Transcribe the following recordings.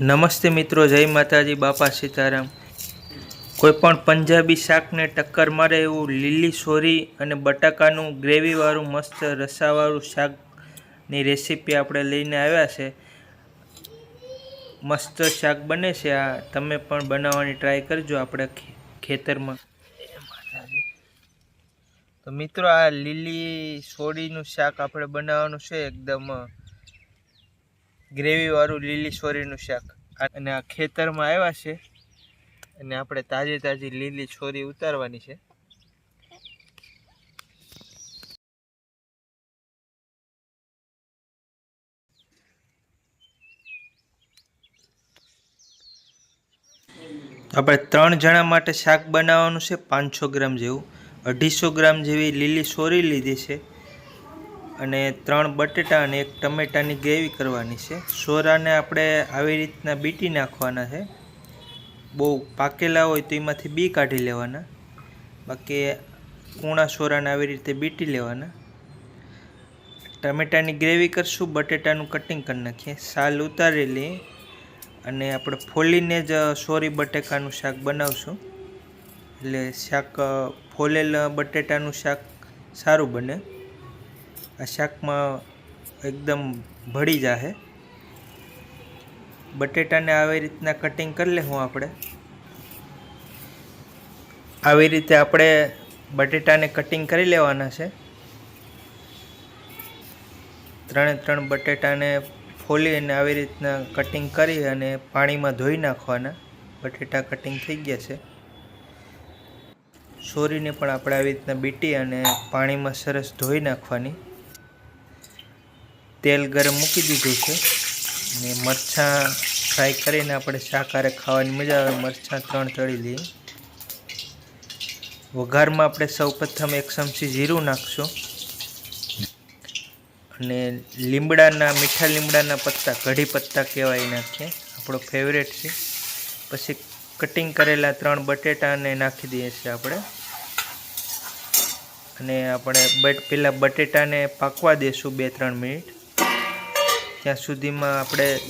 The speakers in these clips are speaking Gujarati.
નમસ્તે મિત્રો, જય માતાજી, બાપા સીતારામ. કોઈ પણ પંજાબી શાકને ટક્કર મારે એવું લીલી સોરી અને બટાકાનું ગ્રેવીવાળું મસ્ત રસાવાળું શાકની રેસીપી આપણે લઈને આવ્યા છે. મસ્ત શાક બને છે આ. તમે પણ બનાવવાની ટ્રાય કરજો આપણે ખેતરમાં. તો મિત્રો, આ લીલી સોરીનું શાક આપણે બનાવવાનું છે એકદમ ગ્રેવી વાળું લીલી છોરીનું શાક. અને આ ખેતરમાં આવ્યા છે. અને આપણે તાજી તાજી લીલી છોરી ઉતારવાની છે. આપણે ત્રણ જણા માટે શાક બનાવવાનું છે પાંચસો ગ્રામ જેવું. અઢીસો ગ્રામ જેવી લીલી છોરી લીધી છે. અને ત્રણ બટેટા અને એક ટમેટાની ગ્રેવી કરવાની છે. સોરાને આપણે આવી રીતના બીટી નાખવાના છે. બહુ પાકેલા હોય તો એમાંથી બી કાઢી લેવાના. બાકી કૂણા સોરાને આવી રીતે બીટી લેવાના. ટમેટાની ગ્રેવી કરશું, બટેટાનું કટિંગ કરી નાખીએ. સાલ ઉતારી લઈએ અને આપણે ફોલીને જ સોરી બટેકાનું શાક બનાવશું. એટલે શાક, ફોલેલ બટેટાનું શાક સારું બને. આ શાકમાં એકદમ ભળી જાહે. બટેટાને આવી રીતના કટિંગ કરી લેવું આપણે. આવી રીતે આપણે બટેટાને કટિંગ કરી લેવાના છે. ત્રણે ત્રણ બટેટાને ફોલી અને આવી રીતના કટિંગ કરી અને પાણીમાં ધોઈ નાખવાના. બટેટા કટિંગ થઈ ગયા છે. સોરીને પણ આપણે આવી રીતના બીટી અને પાણીમાં સરસ ધોઈ નાખવાની. તેલ ગરમ મૂકી દીધું છે. અને મરચાં ફ્રાય કરીને આપણે શાકાહારે ખાવાની મજા આવે. મરચાં ત્રણ તળી લઈએ. વઘારમાં આપણે સૌપ્રથમ એક ચમચી જીરું નાખશું. અને લીમડાના, મીઠા લીમડાના પત્તા, કઢી પત્તા કહેવાય નાખીએ આપણો ફેવરેટ છે. પછી કટિંગ કરેલા ત્રણ બટેટાને નાખી દઈએ છીએ આપણે. અને આપણે બટ પહેલાં બટેટાને પાકવા દઈશું બે ત્રણ મિનિટ. ત્યાં સુધીમાં આપણે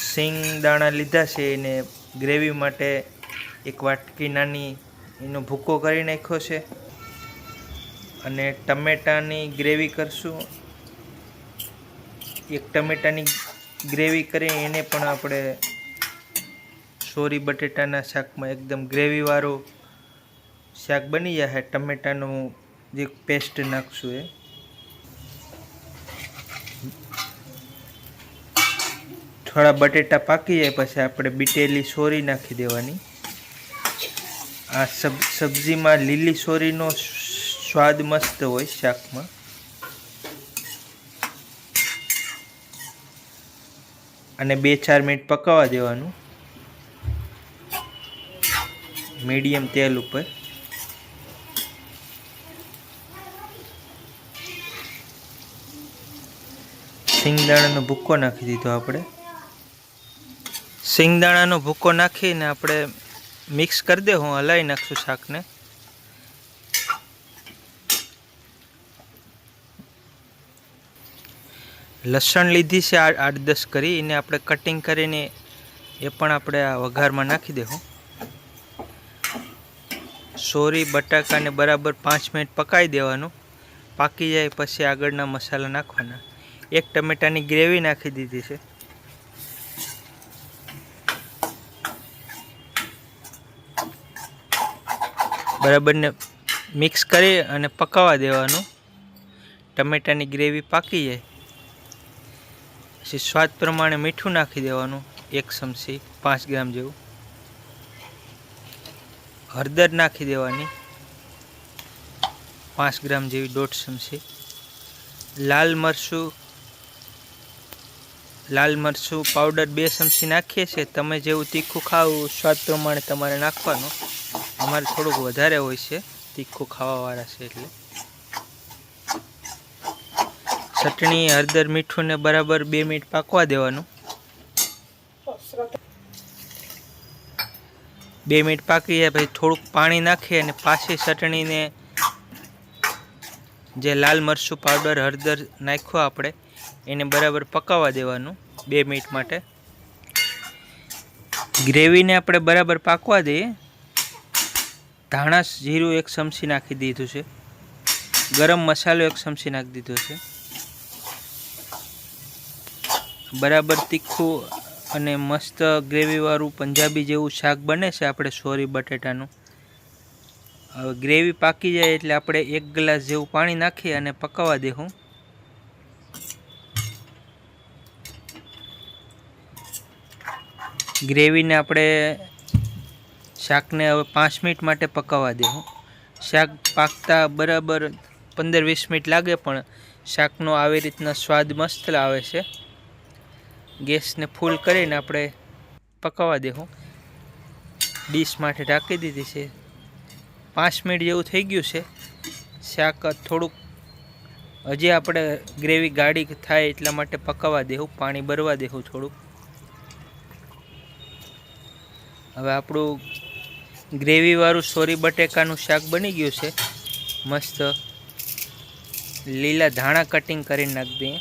સિંગ દાણા લીધા છે એને ગ્રેવી માટે એક વાટકી નાની એનો ભૂકો કરી નાખ્યો છે. અને ટમેટાની ગ્રેવી કરશું. એક ટમેટાની ગ્રેવી કરી એને પણ આપણે સોરી બટેટાના શાકમાં એકદમ ગ્રેવીવાળું શાક બની જાય. ટમેટાનું જે પેસ્ટ નાખશું એ. થોડા બટેટા પાકી જાય, પછી આપણે બીટેલી સોરી નાખી દેવાની. આ સબ, સબ્જીમાં લીલી સોરીનો સ્વાદ મસ્ત હોય શાકમાં. અને બે ચાર મિનિટ પકાવવા દેવાનું. મીડિયમ તેલ ઉપર. સિંગદાણાનો ભૂક્કો નાખી દીધો આપણે. સિંગદાણાનો ભૂકો નાખીને આપણે મિક્સ કરી દે, હું હલાવી નાખશું શાકને. લસણ લીધી છે આઠ દસ કરી, એને આપણે કટિંગ કરીને એ પણ આપણે આ વઘારમાં નાખી દેવું. સોરી, બટાકાને બરાબર પાંચ મિનિટ પકાવી દેવાનું. પાકી જાય પછી આગળના મસાલા નાખવાના. એક ટમેટાની ગ્રેવી નાખી દીધી છે. બરાબરને મિક્સ કરી અને પકાવવા દેવાનું. ટમેટાની ગ્રેવી પાકી જાય. પછી સ્વાદ પ્રમાણે મીઠું નાખી દેવાનું, એક ચમચી, પાંચ ગ્રામ જેવું. હળદર નાખી દેવાની, પાંચ ગ્રામ જેવી દોઢ ચમચી. લાલ મરચું લાલ મરચું પાવડર બે ચમચી નાખીએ છીએ. તમે જેવું તીખું ખાવું, સ્વાદ પ્રમાણે તમારે નાખવાનું. અમારે થોડુંક વધારે હોય છે, તીખું ખાવાવાળા છે એટલે. ચટણી, હળદર મીઠું ને બરાબર બે મિનિટ પાકવા દેવાનું. બે મિનિટ પાકી જાય, પછી થોડુંક પાણી નાખી અને પાછી ચટણીને જે લાલ મરચું પાવડર, હળદર નાખ્યો આપણે, એને બરાબર પકાવવા દેવાનું બે મિનિટ માટે. ગ્રેવીને આપણે બરાબર પાકવા દઈએ. ધાણા જીરું એક ચમચી નાખી દીધું છે. ગરમ મસાલો એક ચમચી નાખી દીધો છે. બરાબર તીખું અને મસ્ત ગ્રેવીવાળું પંજાબી જેવું શાક બને છે આપણે સોરી બટેટાનું. હવે ગ્રેવી પાકી જાય એટલે આપણે એક ગ્લાસ જેવું પાણી નાખી અને પકાવવા દેવું ગ્રેવીને આપણે શાકને હવે પાંચ મિનિટ માટે પકાવવા દેવું શાક પાકતા બરાબર પંદર વીસ મિનિટ લાગે પણ શાકનો આવી રીતના સ્વાદ મસ્ત આવે છે. ગેસને ફૂલ કરીને આપણે પકાવવા દેવું ડીશ માટે ઢાંકી દીધી છે. પાંચ મિનિટ જેવું થઈ ગયું છે. શાક થોડુંક હજી આપણે ગ્રેવી ગાઢી થાય એટલા માટે પકાવવા દેવું પાણી ભરવા દેવું થોડુંક. હવે આપણું ગ્રેવીવાળું સોરી બટેકાનું શાક બની ગયું છે. મસ્ત લીલા ધાણા કટિંગ કરી નાખી દઈએ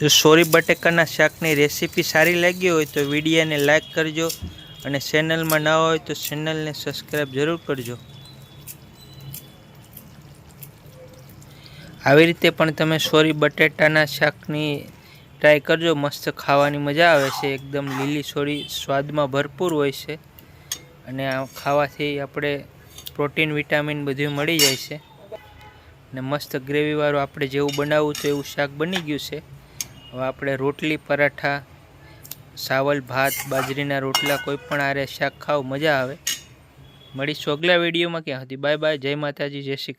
જો સોરી બટેકાના શાકની રેસીપી સારી લાગી હોય તો વિડીયોને લાઈક કરજો અને ચેનલમાં ના હોય તો ચેનલને સબસ્ક્રાઈબ જરૂર કરજો. આવી રીતે પણ તમે સોરી બટેટાના શાકની ટ્રાય કરજો. મસ્ત ખાવાની મજા આવે છે. એકદમ લીલી સોરી સ્વાદમાં ભરપૂર હોય છે. અને આ ખાવાથી આપણે પ્રોટીન, વિટામિન બધું મળી જાય છે. ને મસ્ત ગ્રેવીવાળું આપણે જેવું બનાવવું તો એવું શાક બની ગયું છે. હવે આપણે રોટલી, પરાઠા, સાવલ, ભાત, બાજરીના રોટલા, કોઈ પણ આરે શાક ખાવ, મજા આવે. મળીશું અગલા વિડીયોમાં. ક્યાં હતી બાય બાય. જય માતાજી, જય શ્રી